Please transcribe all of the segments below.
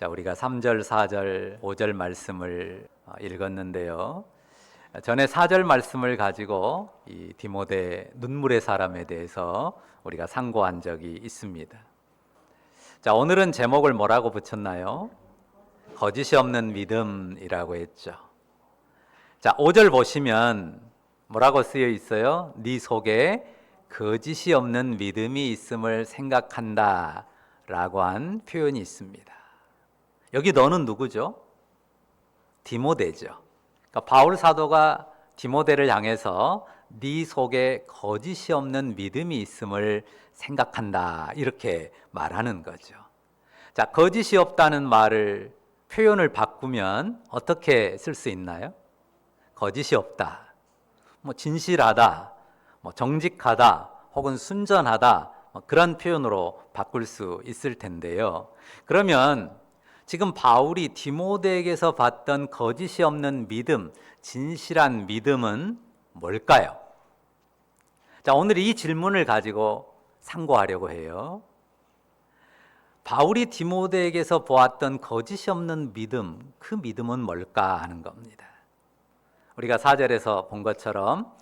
자, 우리가 3절, 4절, 5절 말씀을 어, 읽었는데요. 전에 4절 말씀을 가지고 이 디모데 눈물의 사람에 대해서 우리가 상고한 적이 있습니다. 자, 오늘은 제목을 뭐라고 붙였나요? 거짓이 없는 믿음이라고 했죠. 자, 5절 보시면 뭐라고 쓰여 있어요? 네 속에 거짓이 없는 믿음이 있음을 생각한다 라고 한 표현이 있습니다. 여기 너는 누구죠? 디모데죠. 그러니까 바울 사도가 디모데를 향해서 네 속에 거짓이 없는 믿음이 있음을 생각한다 이렇게 말하는 거죠. 자, 거짓이 없다는 말을 표현을 바꾸면 어떻게 쓸 수 있나요? 거짓이 없다. 뭐 진실하다. 뭐 정직하다. 혹은 순전하다. 뭐 그런 표현으로 바꿀 수 있을 텐데요. 그러면 지금 바울이 디모데에게서 봤던 거짓이 없는 믿음, 진실한 믿음은 뭘까요? 자, 오늘 이 질문을 가지고 상고하려고 해요. 바울이 디모데에게서 보았던 거짓이 없는 믿음, 그 믿음은 뭘까 하는 겁니다. 우리가 사절에서 본 것처럼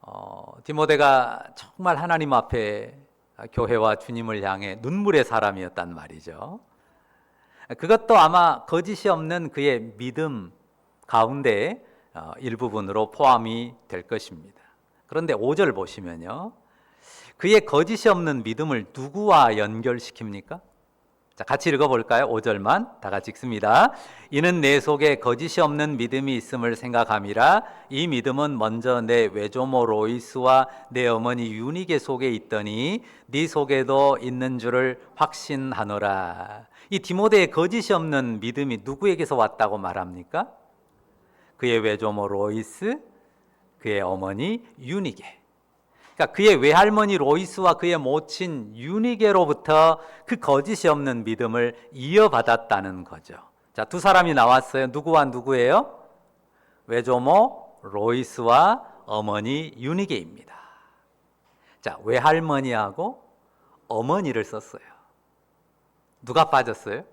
어, 디모데가 정말 하나님 앞에 교회와 주님을 향해 눈물의 사람이었단 말이죠. 그것도 아마 거짓이 없는 그의 믿음 가운데 어, 일부분으로 포함이 될 것입니다. 그런데 5절 보시면요. 그의 거짓이 없는 믿음을 누구와 연결시킵니까? 자, 같이 읽어볼까요? 5절만 다 같이 읽습니다. 이는 내 속에 거짓이 없는 믿음이 있음을 생각함이라 이 믿음은 먼저 내 외조모 로이스와 내 어머니 유니게 속에 있더니 네 속에도 있는 줄을 확신하노라. 이 디모데의 거짓이 없는 믿음이 누구에게서 왔다고 말합니까? 그의 외조모 로이스, 그의 어머니 유니게. 그러니까 그의 외할머니 로이스와 그의 모친 유니게로부터 그 거짓이 없는 믿음을 이어받았다는 거죠. 자, 두 사람이 나왔어요. 누구와 누구예요? 외조모 로이스와 어머니 유니게입니다. 자, 외할머니하고 어머니를 썼어요. 누가 빠졌어요?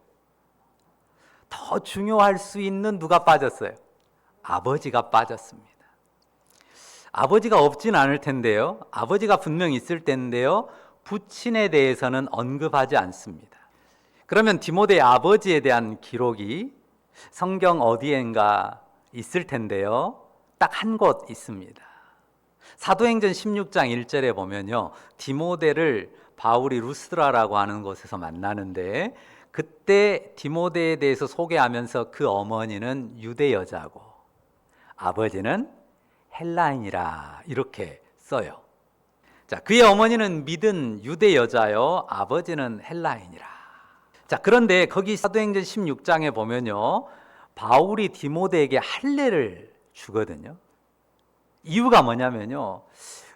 더 중요할 수 있는 누가 빠졌어요? 아버지가 빠졌습니다. 아버지가 없진 않을 텐데요. 아버지가 분명 있을 텐데요. 부친에 대해서는 언급하지 않습니다. 그러면 디모데의 아버지에 대한 기록이 성경 어디엔가 있을 텐데요. 딱 한 곳 있습니다. 사도행전 16장 1절에 보면요. 디모데를 바울이 루스드라라고 하는 곳에서 만나는데 그때 디모데에 대해서 소개하면서 그 어머니는 유대 여자고 아버지는 헬라인이라 이렇게 써요. 자, 그의 어머니는 믿은 유대 여자요, 아버지는 헬라인이라. 자, 그런데 거기 사도행전 16장에 보면요, 바울이 디모데에게 할례를 주거든요. 이유가 뭐냐면요,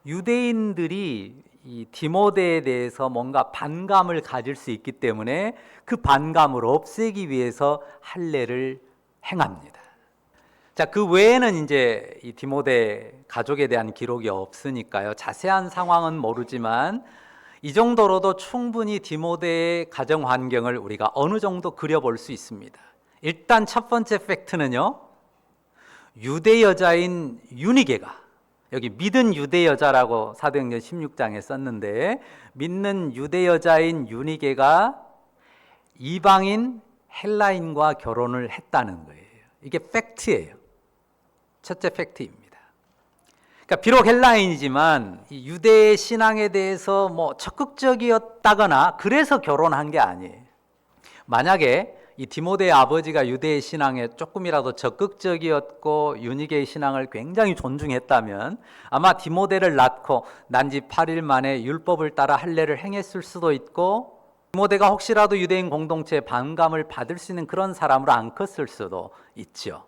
유대인들이 이 디모데에 대해서 뭔가 반감을 가질 수 있기 때문에 그 반감을 없애기 위해서 할례를 행합니다. 자, 그 외에는 이제 이 디모데 가족에 대한 기록이 없으니까요. 자세한 상황은 모르지만 이 정도로도 충분히 디모데의 가정 환경을 우리가 어느 정도 그려볼 수 있습니다. 일단 첫 번째 팩트는요. 유대 여자인 유니게가 여기 믿은 유대 여자라고 사도행전 16장에 썼는데 믿는 유대 여자인 유니게가 이방인 헬라인과 결혼을 했다는 거예요. 이게 팩트예요. 첫째 팩트입니다. 그러니까 비록 헬라인이지만 유대 신앙에 대해서 뭐 적극적이었다거나 그래서 결혼한 게 아니에요. 만약에 이 디모데의 아버지가 유대의 신앙에 조금이라도 적극적이었고 유니게의 신앙을 굉장히 존중했다면 아마 디모데를 낳고 난지 8일 만에 율법을 따라 할례를 행했을 수도 있고 디모데가 혹시라도 유대인 공동체의 반감을 받을 수 있는 그런 사람으로 안 컸을 수도 있죠.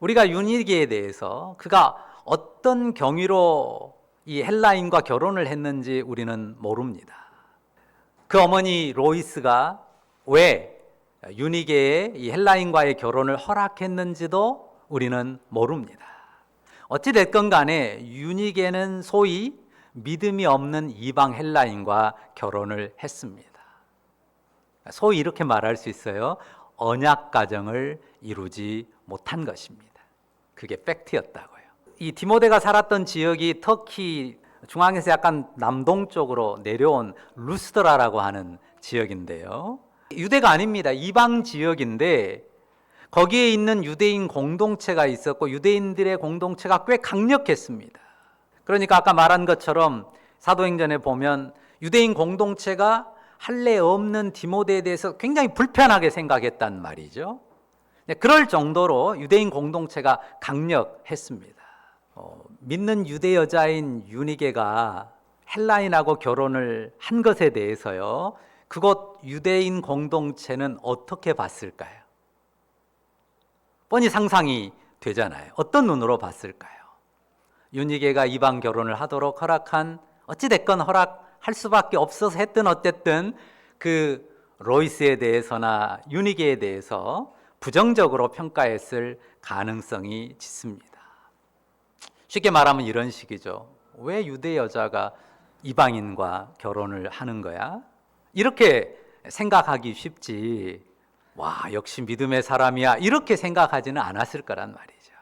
우리가 유니게에 대해서 그가 어떤 경위로 이 헬라인과 결혼을 했는지 우리는 모릅니다. 그 어머니 로이스가 왜 유니게의 이 헬라인과의 결혼을 허락했는지도 우리는 모릅니다. 어찌 됐건 간에 유니게는 소위 믿음이 없는 이방 헬라인과 결혼을 했습니다. 소위 이렇게 말할 수 있어요. 언약 가정을 이루지 못한 것입니다. 그게 팩트였다고요. 이 디모데가 살았던 지역이 터키 중앙에서 약간 남동쪽으로 내려온 루스드라라고 하는 지역인데요. 유대가 아닙니다. 이방 지역인데 거기에 있는 유대인 공동체가 있었고 유대인들의 공동체가 꽤 강력했습니다. 그러니까 아까 말한 것처럼 사도행전에 보면 유대인 공동체가 할례 없는 디모데에 대해서 굉장히 불편하게 생각했단 말이죠. 네, 그럴 정도로 유대인 공동체가 강력했습니다. 어, 믿는 유대 여자인 유니게가 헬라인하고 결혼을 한 것에 대해서요. 그곳 유대인 공동체는 어떻게 봤을까요? 뻔히 상상이 되잖아요. 어떤 눈으로 봤을까요? 윤희계가 이방 결혼을 하도록 허락한 어찌 됐건 허락할 수밖에 없어서 했든 어쨌든 그 로이스에 대해서나 윤희계에 대해서 부정적으로 평가했을 가능성이 짙습니다. 쉽게 말하면 이런 식이죠. 왜 유대 여자가 이방인과 결혼을 하는 거야? 이렇게 생각하기 쉽지. 와, 역시 믿음의 사람이야. 이렇게 생각하지는 않았을 거란 말이죠.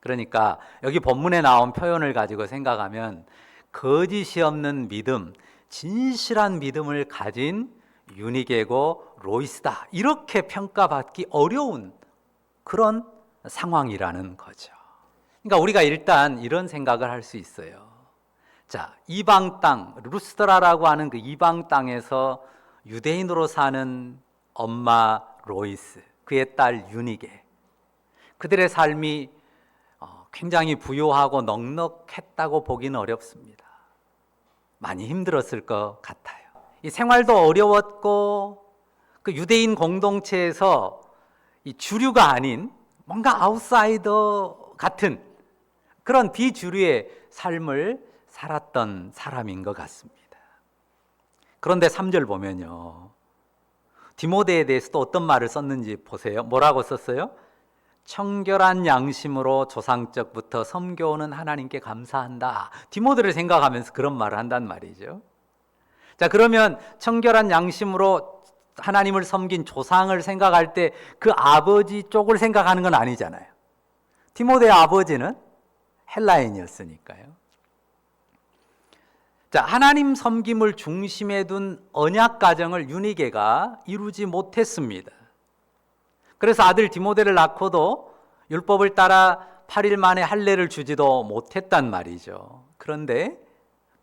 그러니까 여기 본문에 나온 표현을 가지고 생각하면 거짓이 없는 믿음, 진실한 믿음을 가진 유니게고 로이스다. 이렇게 평가받기 어려운 그런 상황이라는 거죠. 그러니까 우리가 일단 이런 생각을 할 수 있어요. 자, 이방 땅, 루스드라라고 하는 그 이방 땅에서 유대인으로 사는 엄마 로이스, 그의 딸 유니게. 그들의 삶이 어, 굉장히 부유하고 넉넉했다고 보기는 어렵습니다. 많이 힘들었을 것 같아요. 이 생활도 어려웠고 그 유대인 공동체에서 이 주류가 아닌 뭔가 아웃사이더 같은 그런 비주류의 삶을 살았던 사람인 것 같습니다. 그런데 3절 보면요. 디모데에 대해서도 어떤 말을 썼는지 보세요. 뭐라고 썼어요? 청결한 양심으로 조상적부터 섬겨오는 하나님께 감사한다. 디모데를 생각하면서 그런 말을 한단 말이죠. 자, 그러면 청결한 양심으로 하나님을 섬긴 조상을 생각할 때 그 아버지 쪽을 생각하는 건 아니잖아요. 디모데의 아버지는 헬라인이었으니까요. 자, 하나님 섬김을 중심에 둔 언약 가정을 유니게가 이루지 못했습니다. 그래서 아들 디모데를 낳고도 율법을 따라 8일 만에 할례를 주지도 못했단 말이죠. 그런데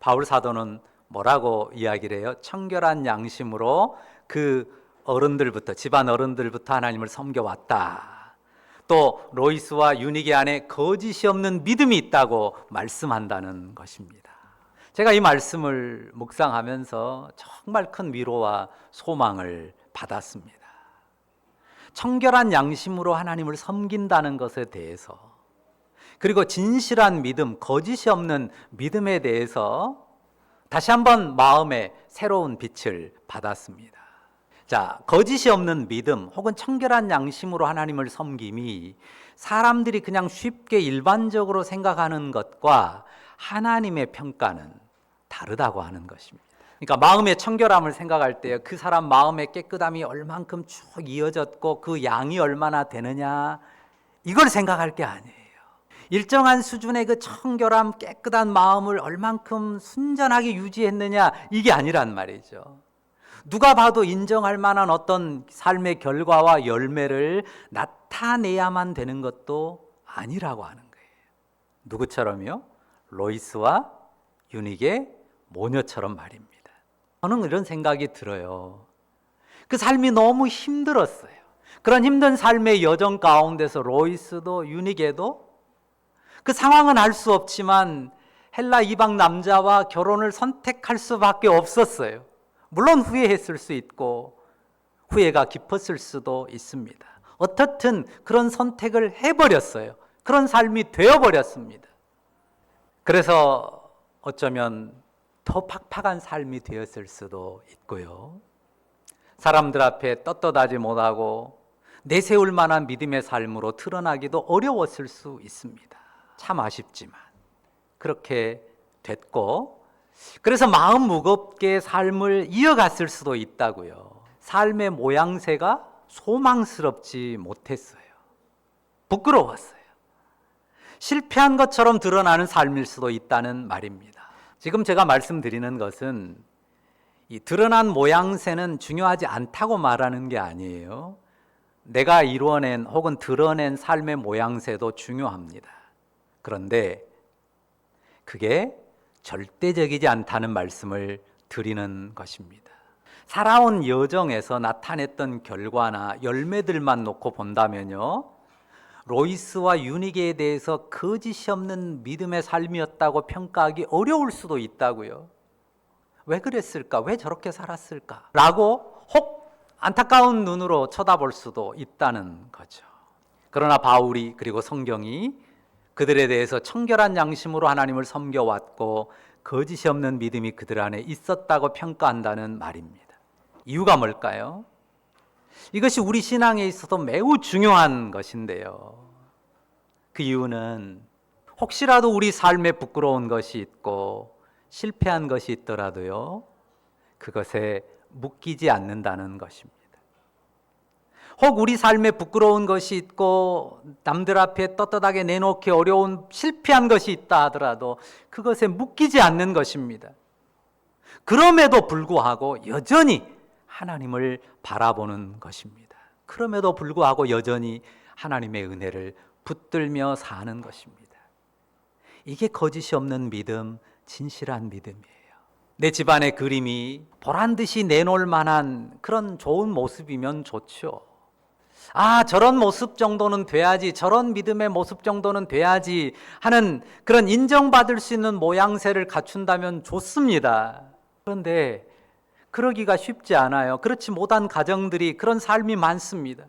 바울 사도는 뭐라고 이야기를 해요? 청결한 양심으로 그 어른들부터 집안 어른들부터 하나님을 섬겨 왔다. 또 로이스와 유니게 안에 거짓이 없는 믿음이 있다고 말씀한다는 것입니다. 제가 이 말씀을 묵상하면서 정말 큰 위로와 소망을 받았습니다. 청결한 양심으로 하나님을 섬긴다는 것에 대해서 그리고 진실한 믿음, 거짓이 없는 믿음에 대해서 다시 한번 마음에 새로운 빛을 받았습니다. 자, 거짓이 없는 믿음 혹은 청결한 양심으로 하나님을 섬김이 사람들이 그냥 쉽게 일반적으로 생각하는 것과 하나님의 평가는 다르다고 하는 것입니다. 그러니까 마음의 청결함을 생각할 때그 사람 마음의 깨끗함이 얼만큼 쭉 이어졌고 그 양이 얼마나 되느냐 이걸 생각할 게 아니에요. 일정한 수준의 그 청결함, 깨끗한 마음을 얼만큼 순전하게 유지했느냐 이게 아니란 말이죠. 누가 봐도 인정할 만한 어떤 삶의 결과와 열매를 나타내야만 되는 것도 아니라고 하는 거예요. 누구처럼요? 로이스와 유닉의 모녀처럼 말입니다. 저는 이런 생각이 들어요. 그 삶이 너무 힘들었어요. 그런 힘든 삶의 여정 가운데서 로이스도 유닉에도 그 상황은 알 수 없지만 헬라 이방 남자와 결혼을 선택할 수밖에 없었어요. 물론 후회했을 수 있고 후회가 깊었을 수도 있습니다. 어떻든 그런 선택을 해버렸어요. 그런 삶이 되어버렸습니다. 그래서 어쩌면 더 팍팍한 삶이 되었을 수도 있고요. 사람들 앞에 떳떳하지 못하고 내세울 만한 믿음의 삶으로 드러나기도 어려웠을 수 있습니다. 참 아쉽지만 그렇게 됐고 그래서 마음 무겁게 삶을 이어갔을 수도 있다고요. 삶의 모양새가 소망스럽지 못했어요. 부끄러웠어요. 실패한 것처럼 드러나는 삶일 수도 있다는 말입니다. 지금 제가 말씀드리는 것은 이 드러난 모양새는 중요하지 않다고 말하는 게 아니에요. 내가 이루어낸 혹은 드러낸 삶의 모양새도 중요합니다. 그런데 그게 절대적이지 않다는 말씀을 드리는 것입니다. 살아온 여정에서 나타냈던 결과나 열매들만 놓고 본다면요. 로이스와 유니게에 대해서 거짓이 없는 믿음의 삶이었다고 평가하기 어려울 수도 있다고요. 왜 그랬을까? 왜 저렇게 살았을까? 라고 혹 안타까운 눈으로 쳐다볼 수도 있다는 거죠. 그러나 바울이 그리고 성경이 그들에 대해서 청결한 양심으로 하나님을 섬겨왔고 거짓이 없는 믿음이 그들 안에 있었다고 평가한다는 말입니다. 이유가 뭘까요? 이것이 우리 신앙에 있어서 매우 중요한 것인데요. 그 이유는 혹시라도 우리 삶에 부끄러운 것이 있고 실패한 것이 있더라도요, 그것에 묶이지 않는다는 것입니다. 혹 우리 삶에 부끄러운 것이 있고 남들 앞에 떳떳하게 내놓기 어려운 실패한 것이 있다 하더라도 그것에 묶이지 않는 것입니다. 그럼에도 불구하고 여전히 하나님을 바라보는 것입니다. 그럼에도 불구하고 여전히 하나님의 은혜를 붙들며 사는 것입니다. 이게 거짓이 없는 믿음, 진실한 믿음이에요. 내 집안의 그림이 보란 듯이 내놓을 만한 그런 좋은 모습이면 좋죠. 아, 저런 모습 정도는 돼야지, 저런 믿음의 모습 정도는 돼야지 하는 그런 인정받을 수 있는 모양새를 갖춘다면 좋습니다. 그런데 그러기가 쉽지 않아요. 그렇지 못한 가정들이 그런 삶이 많습니다.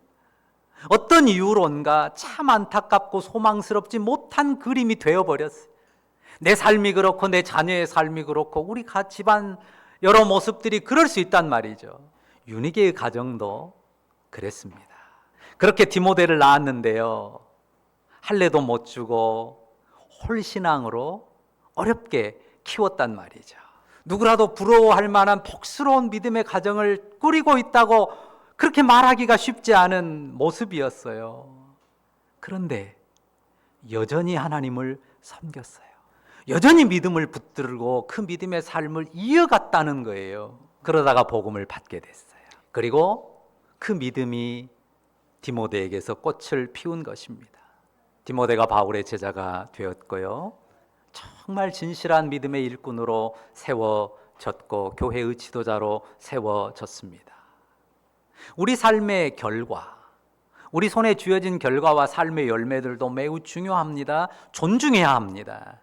어떤 이유론가 참 안타깝고 소망스럽지 못한 그림이 되어버렸어요. 내 삶이 그렇고 내 자녀의 삶이 그렇고 우리 가 집안 여러 모습들이 그럴 수 있단 말이죠. 유니게의 가정도 그랬습니다. 그렇게 디모데를 낳았는데요. 할례도 못 주고 홀신앙으로 어렵게 키웠단 말이죠. 누구라도 부러워할 만한 복스러운 믿음의 가정을 꾸리고 있다고 그렇게 말하기가 쉽지 않은 모습이었어요. 그런데 여전히 하나님을 섬겼어요. 여전히 믿음을 붙들고 그 믿음의 삶을 이어갔다는 거예요. 그러다가 복음을 받게 됐어요. 그리고 그 믿음이 디모데에게서 꽃을 피운 것입니다. 디모데가 바울의 제자가 되었고요. 정말 진실한 믿음의 일꾼으로 세워졌고 교회의 지도자로 세워졌습니다. 우리 삶의 결과, 우리 손에 쥐어진 결과와 삶의 열매들도 매우 중요합니다. 존중해야 합니다.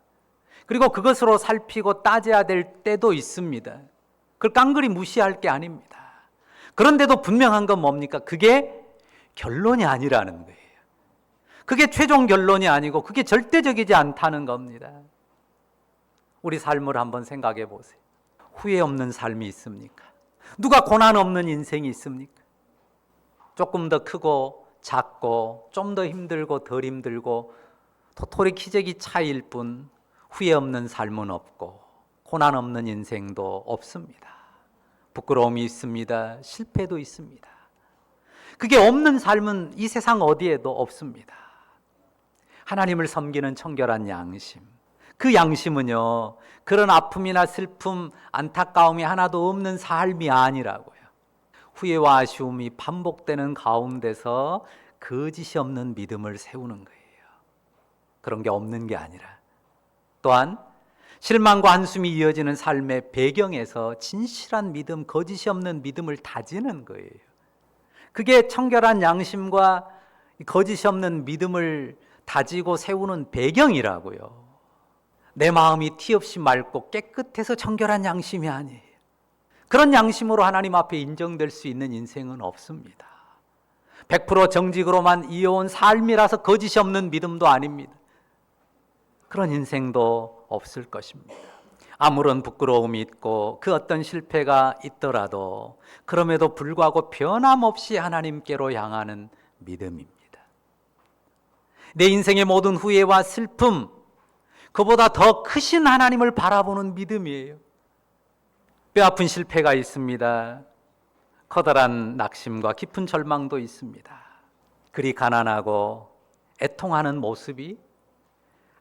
그리고 그것으로 살피고 따져야 될 때도 있습니다. 그걸 깡그리 무시할 게 아닙니다. 그런데도 분명한 건 뭡니까? 그게 결론이 아니라는 거예요. 그게 최종 결론이 아니고 그게 절대적이지 않다는 겁니다. 우리 삶을 한번 생각해 보세요. 후회 없는 삶이 있습니까? 누가 고난 없는 인생이 있습니까? 조금 더 크고 작고 좀 더 힘들고 덜 힘들고 도토리 키재기 차이일 뿐 후회 없는 삶은 없고 고난 없는 인생도 없습니다. 부끄러움이 있습니다. 실패도 있습니다. 그게 없는 삶은 이 세상 어디에도 없습니다. 하나님을 섬기는 청결한 양심. 그 양심은요, 그런 아픔이나 슬픔, 안타까움이 하나도 없는 삶이 아니라고요. 후회와 아쉬움이 반복되는 가운데서 거짓이 없는 믿음을 세우는 거예요. 그런 게 없는 게 아니라 또한 실망과 한숨이 이어지는 삶의 배경에서 진실한 믿음, 거짓이 없는 믿음을 다지는 거예요. 그게 청결한 양심과 거짓이 없는 믿음을 다지고 세우는 배경이라고요. 내 마음이 티 없이 맑고 깨끗해서 청결한 양심이 아니에요. 그런 양심으로 하나님 앞에 인정될 수 있는 인생은 없습니다. 100% 정직으로만 이어온 삶이라서 거짓이 없는 믿음도 아닙니다. 그런 인생도 없을 것입니다. 아무런 부끄러움이 있고 그 어떤 실패가 있더라도 그럼에도 불구하고 변함없이 하나님께로 향하는 믿음입니다. 내 인생의 모든 후회와 슬픔, 그보다 더 크신 하나님을 바라보는 믿음이에요. 뼈 아픈 실패가 있습니다. 커다란 낙심과 깊은 절망도 있습니다. 그리 가난하고 애통하는 모습이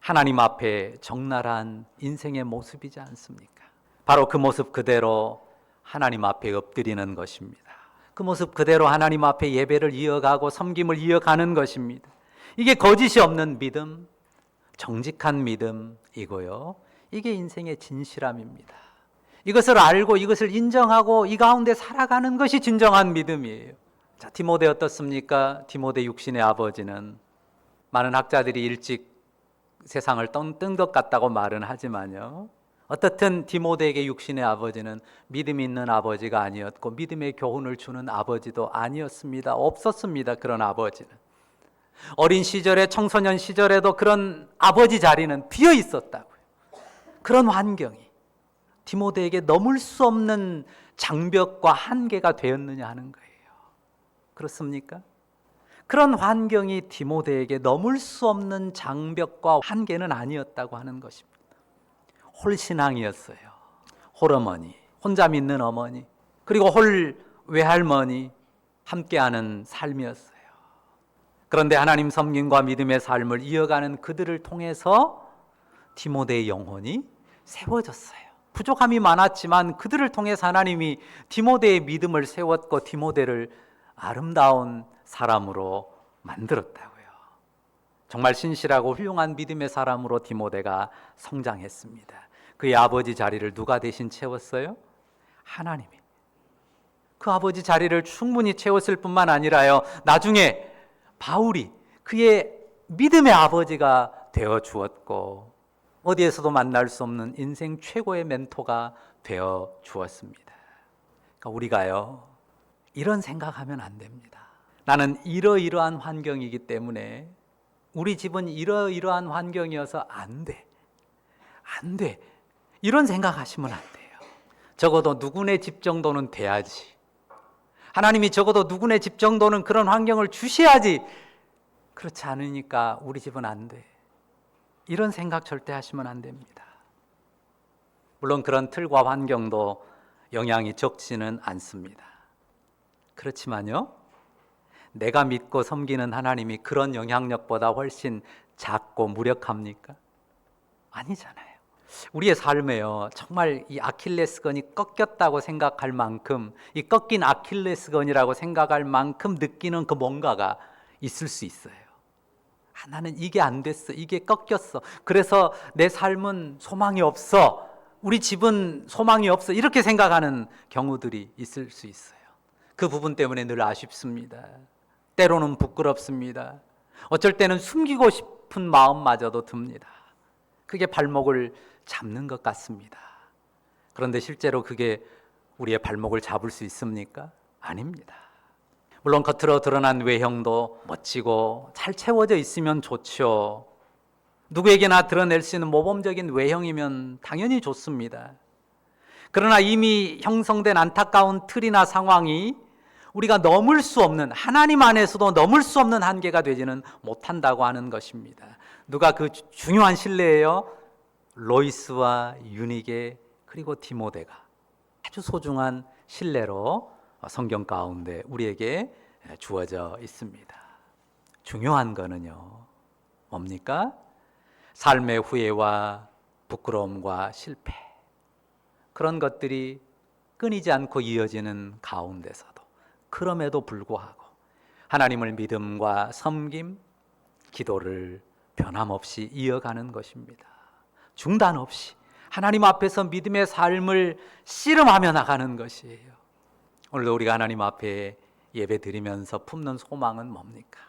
하나님 앞에 적나라한 인생의 모습이지 않습니까? 바로 그 모습 그대로 하나님 앞에 엎드리는 것입니다. 그 모습 그대로 하나님 앞에 예배를 이어가고 섬김을 이어가는 것입니다. 이게 거짓이 없는 믿음, 정직한 믿음이고요. 이게 인생의 진실함입니다. 이것을 알고 이것을 인정하고 이 가운데 살아가는 것이 진정한 믿음이에요. 자, 디모데 어떻습니까? 디모데 육신의 아버지는 많은 학자들이 일찍 세상을 뜬 것 같다고 말은 하지만요. 어떻든 디모데에게 육신의 아버지는 믿음 있는 아버지가 아니었고 믿음의 교훈을 주는 아버지도 아니었습니다. 없었습니다. 그런 아버지는. 어린 시절에 청소년 시절에도 그런 아버지 자리는 비어 있었다고요. 그런 환경이 디모데에게 넘을 수 없는 장벽과 한계가 되었느냐 하는 거예요. 그렇습니까? 그런 환경이 디모데에게 넘을 수 없는 장벽과 한계는 아니었다고 하는 것입니다. 홀신앙이었어요. 홀어머니, 혼자 믿는 어머니, 그리고 홀 외할머니 함께하는 삶이었어요. 그런데 하나님 섬김과 믿음의 삶을 이어가는 그들을 통해서 디모데의 영혼이 세워졌어요. 부족함이 많았지만 그들을 통해서 하나님이 디모데의 믿음을 세웠고 디모데를 아름다운 사람으로 만들었다고요. 정말 신실하고 훌륭한 믿음의 사람으로 디모데가 성장했습니다. 그의 아버지 자리를 누가 대신 채웠어요? 하나님이. 그 아버지 자리를 충분히 채웠을 뿐만 아니라요. 나중에 바울이 그의 믿음의 아버지가 되어 주었고 어디에서도 만날 수 없는 인생 최고의 멘토가 되어 주었습니다. 그러니까 우리가요. 이런 생각하면 안 됩니다. 나는 이러이러한 환경이기 때문에 우리 집은 이러이러한 환경이어서 안 돼. 안 돼. 이런 생각하시면 안 돼요. 적어도 누구네 집 정도는 돼야지. 하나님이 적어도 누구네 집 정도는 그런 환경을 주셔야지. 그렇지 않으니까 우리 집은 안 돼. 이런 생각 절대 하시면 안 됩니다. 물론 그런 틀과 환경도 영향이 적지는 않습니다. 그렇지만요, 내가 믿고 섬기는 하나님이 그런 영향력보다 훨씬 작고 무력합니까? 아니잖아요. 우리의 삶에요, 정말 이 아킬레스건이 꺾였다고 생각할 만큼, 이 꺾인 아킬레스건이라고 생각할 만큼 느끼는 그 뭔가가 있을 수 있어요. 아, 나는 이게 안 됐어. 이게 꺾였어. 그래서 내 삶은 소망이 없어. 우리 집은 소망이 없어. 이렇게 생각하는 경우들이 있을 수 있어요. 그 부분 때문에 늘 아쉽습니다. 때로는 부끄럽습니다. 어쩔 때는 숨기고 싶은 마음마저도 듭니다. 그게 발목을 잡는 것 같습니다. 그런데 실제로 그게 우리의 발목을 잡을 수 있습니까? 아닙니다. 물론 겉으로 드러난 외형도 멋지고 잘 채워져 있으면 좋죠. 누구에게나 드러낼 수 있는 모범적인 외형이면 당연히 좋습니다. 그러나 이미 형성된 안타까운 틀이나 상황이 우리가 넘을 수 없는 하나님 안에서도 넘을 수 없는 한계가 되지는 못한다고 하는 것입니다. 누가 그 중요한 신뢰예요? 로이스와 유니게 그리고 디모데가 아주 소중한 신뢰로 성경 가운데 우리에게 주어져 있습니다. 중요한 거는요. 뭡니까? 삶의 후회와 부끄러움과 실패. 그런 것들이 끊이지 않고 이어지는 가운데서도 그럼에도 불구하고 하나님을 믿음과 섬김, 기도를 변함없이 이어가는 것입니다. 중단 없이 하나님 앞에서 믿음의 삶을 씨름하며 나가는 것이에요. 오늘도 우리가 하나님 앞에 예배 드리면서 품는 소망은 뭡니까?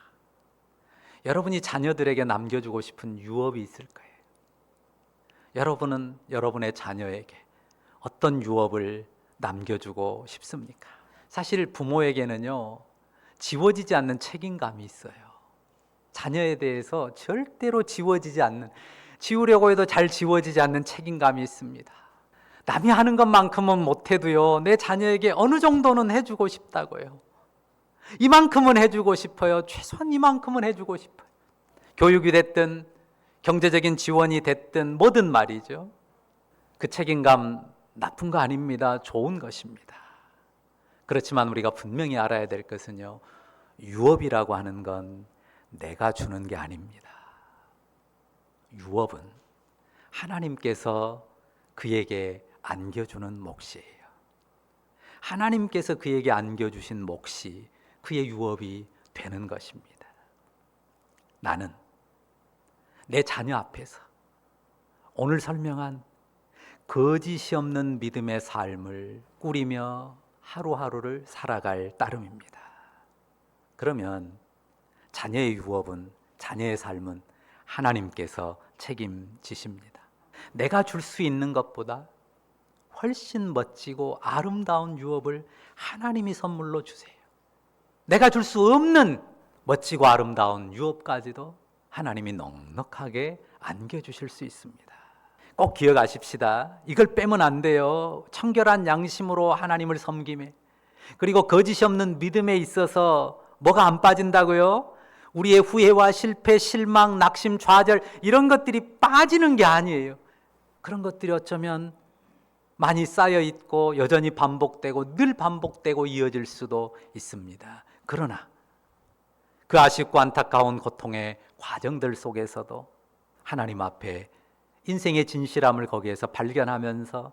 여러분이 자녀들에게 남겨주고 싶은 유업이 있을 거예요. 여러분은 여러분의 자녀에게 어떤 유업을 남겨주고 싶습니까? 사실 부모에게는요, 지워지지 않는 책임감이 있어요. 자녀에 대해서 절대로 지워지지 않는, 지우려고 해도 잘 지워지지 않는 책임감이 있습니다. 남이 하는 것만큼은 못해도요, 내 자녀에게 어느 정도는 해주고 싶다고요. 이만큼은 해주고 싶어요. 최소한 이만큼은 해주고 싶어요. 교육이 됐든, 경제적인 지원이 됐든, 뭐든 말이죠. 그 책임감 나쁜 거 아닙니다. 좋은 것입니다. 그렇지만 우리가 분명히 알아야 될 것은요. 유업이라고 하는 건 내가 주는 게 아닙니다. 유업은 하나님께서 그에게 안겨주는 몫이에요. 하나님께서 그에게 안겨주신 몫이 그의 유업이 되는 것입니다. 나는 내 자녀 앞에서 오늘 설명한 거짓이 없는 믿음의 삶을 꾸리며 하루하루를 살아갈 따름입니다. 그러면 자녀의 유업은 자녀의 삶은 하나님께서 책임지십니다. 내가 줄 수 있는 것보다 훨씬 멋지고 아름다운 유업을 하나님이 선물로 주세요. 내가 줄 수 없는 멋지고 아름다운 유업까지도 하나님이 넉넉하게 안겨주실 수 있습니다. 꼭 기억하십시다. 이걸 빼면 안 돼요. 청결한 양심으로 하나님을 섬김에 그리고 거짓이 없는 믿음에 있어서 뭐가 안 빠진다고요? 우리의 후회와 실패, 실망, 낙심, 좌절 이런 것들이 빠지는 게 아니에요. 그런 것들이 어쩌면 많이 쌓여 있고 여전히 반복되고 늘 반복되고 이어질 수도 있습니다. 그러나 그 아쉽고 안타까운 고통의 과정들 속에서도 하나님 앞에 인생의 진실함을 거기에서 발견하면서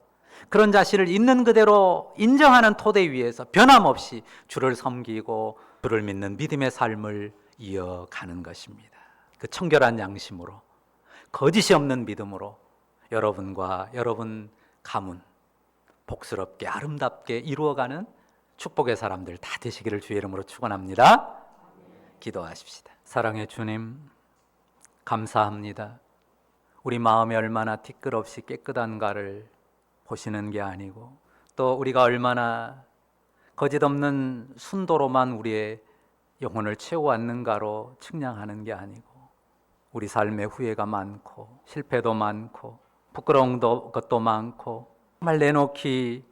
그런 자신을 있는 그대로 인정하는 토대 위에서 변함없이 주를 섬기고 주를 믿는 믿음의 삶을 이어가는 것입니다. 그 청결한 양심으로 거짓이 없는 믿음으로 여러분과 여러분 가문 복스럽게 아름답게 이루어가는 축복의 사람들 다 되시기를 주의 이름으로 축원합니다. 기도하십시다. 사랑의 주님 감사합니다. 우리 마음이 얼마나 티끌없이 깨끗한가를 보시는 게 아니고 또 우리가 얼마나 거짓 없는 순도로만 우리의 영혼을 채워왔는가로 측량하는 게 아니고 우리 삶에 후회가 많고 실패도 많고 부끄러운 것도 많고 정말 내놓기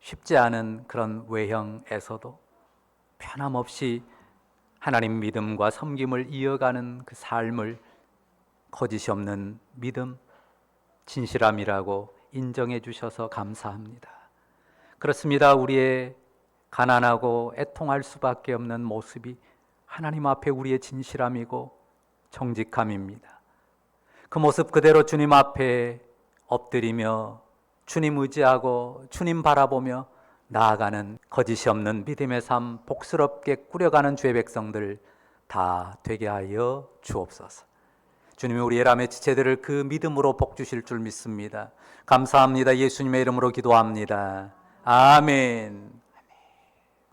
쉽지 않은 그런 외형에서도 변함없이 하나님 믿음과 섬김을 이어가는 그 삶을 거짓이 없는 믿음, 진실함이라고 인정해 주셔서 감사합니다. 그렇습니다. 우리의 가난하고 애통할 수밖에 없는 모습이 하나님 앞에 우리의 진실함이고 정직함입니다. 그 모습 그대로 주님 앞에 엎드리며 주님 의지하고 주님 바라보며 나아가는 거짓이 없는 믿음의 삶 복스럽게 꾸려가는 주의 백성들 다 되게 하여 주옵소서. 주님이 우리 예람의 지체들을 그 믿음으로 복 주실 줄 믿습니다. 감사합니다. 예수님의 이름으로 기도합니다. 아멘.